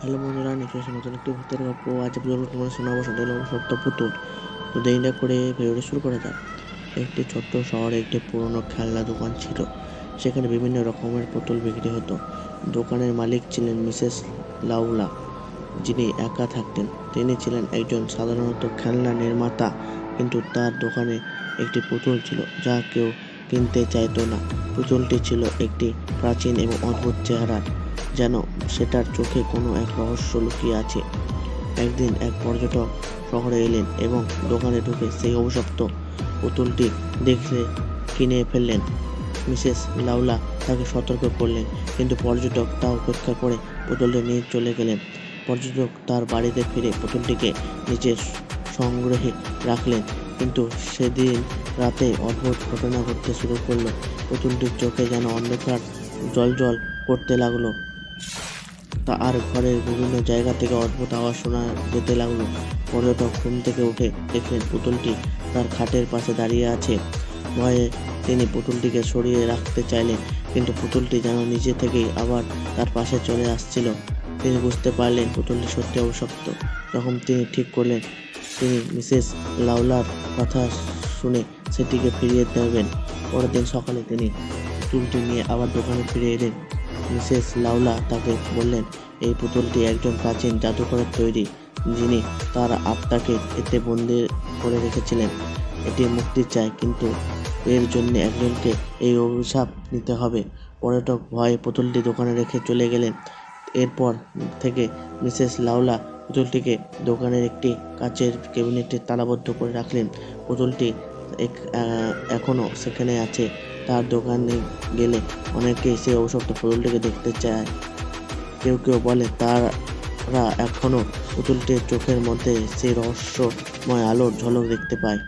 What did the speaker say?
Hello বন্ধুরা নিচে নতুন একটি ভূতের গল্প আজ পর্যন্ত তোমার শোনাবো। সেটা হলো সত্য পুতুল। তো দেরি না করে ভিডিওটি শুরু করা যাক। একটি ছোট্ট শহরে একটি পুরনো খেলনা দোকান ছিল। সেখানে বিভিন্ন রকমের পুতুল বিক্রি হতো। দোকানের মালিক ছিলেন মিসেস লাউলা, যিনি একা থাকতেন। তিনি ছিলেন একজন সাধারণত খেলনা নির্মাতা, কিন্তু তার দোকানে একটি পুতুল ছিল, যা কেউ কিনতে চাইতো না। পুতুলটি ছিল একটি প্রাচীন এবং অদ্ভুত চেহারার। যেন সেটার চোখে কোনো এক রহস্য লুকিয়ে আছে। একদিন এক পর্যটক শহরে এলেন এবং দোকানে ঢুকে সেই অভিশপ্ত পুতুলটি দেখলে কিনে ফেললেন। মিসেস লাউলা তাকে সতর্ক করলেন, কিন্তু পর্যটক তা উপেক্ষা করে পুতুলটি নিয়ে চলে গেলেন। পর্যটক তার বাড়িতে ফিরে পুতুলটিকে নিজের সংগ্রহে রাখলেন, কিন্তু সেদিন রাতে অদ্ভুত ঘটনা ঘটতে শুরু করল। পুতুলটির চোখে যেন অন্ধকার জল জল করতে লাগল। আর ঘরের বিভিন্ন জায়গা থেকে অদ্ভুত আওয়াজ শোনা যেতে লাগল। পর্যটক ঘুম থেকে উঠে দেখলেন পুতুলটি তার খাটের পাশে দাঁড়িয়ে আছে। ভয়ে তিনি পুতুলটিকে সরিয়ে রাখতে চাইলেন, কিন্তু পুতুলটি যেন নিজে থেকেই আবার তার পাশে চলে আসছিল। তিনি বুঝতে পারলেন পুতুলটি সত্যি অভিশপ্ত তখন তিনি ঠিক করলেন, তিনি মিসেস লাউলার কথা শুনে সেটিকে ফিরিয়ে দেবেন। পরের দিন সকালে তিনি পুতুলটি নিয়ে আবার দোকানে ফিরে এলেন। মিসেস লাউলা তাকে বললেন এই পুতুলটি একজন প্রাচীন জাদুকরের তৈরি। যিনি তার আত্মাকে এতে বন্দি করে রেখেছিলেন। এটি মুক্তি চায় কিন্তু এর জন্য একজনকে এই অভিশাপ নিতে হবে। পর্যটক ভয়ে পুতুলটি দোকানে রেখে চলে গেলেন। এরপর থেকে মিসেস লাউলা পুতুলটিকে দোকানের একটি কাচের ক্যাবিনেটে তালাবদ্ধ করে রাখলেন। পুতুলটি এক- আহ, এখনও সেখানে আছে। তার দোকানে গেলে অনেকেই সেই অভিশপ্ত পুতুলটিকে দেখতে চায়। কেউ কেউ বলে, তারা এখনও পুতুলটির চোখের মধ্যে সেই রহস্যময় আলোর ঝলক দেখতে পায়।